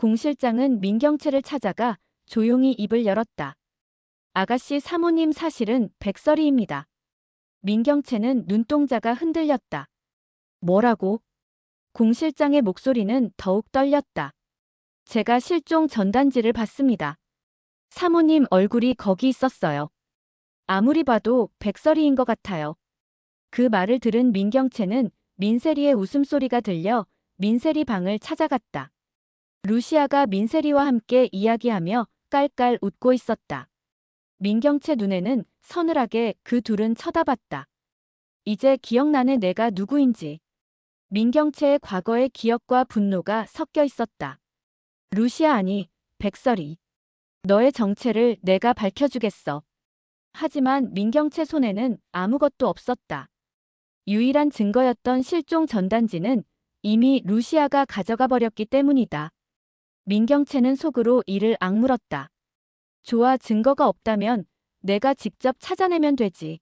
공 실장은 민경채를 찾아가 조용히 입을 열었다. 아가씨 사모님 사실은 백설이입니다. 민경채는 눈동자가 흔들렸다. 뭐라고? 공 실장의 목소리는 더욱 떨렸다. 제가 실종 전단지를 봤습니다. 사모님 얼굴이 거기 있었어요. 아무리 봐도 백설이인 것 같아요. 그 말을 들은 민경채는 민세리의 웃음소리가 들려 민세리 방을 찾아갔다. 루시아가 민세리와 함께 이야기하며 깔깔 웃고 있었다. 민경채 눈에는 서늘하게 그 둘은 쳐다봤다. 이제 기억나네 내가 누구인지. 민경채의 과거의 기억과 분노가 섞여 있었다. 루시아 아니, 백설이. 너의 정체를 내가 밝혀주겠어. 하지만 민경채 손에는 아무것도 없었다. 유일한 증거였던 실종 전단지는 이미 루시아가 가져가 버렸기 때문이다. 민경채는 속으로 이를 악물었다. 좋아 증거가 없다면 내가 직접 찾아내면 되지.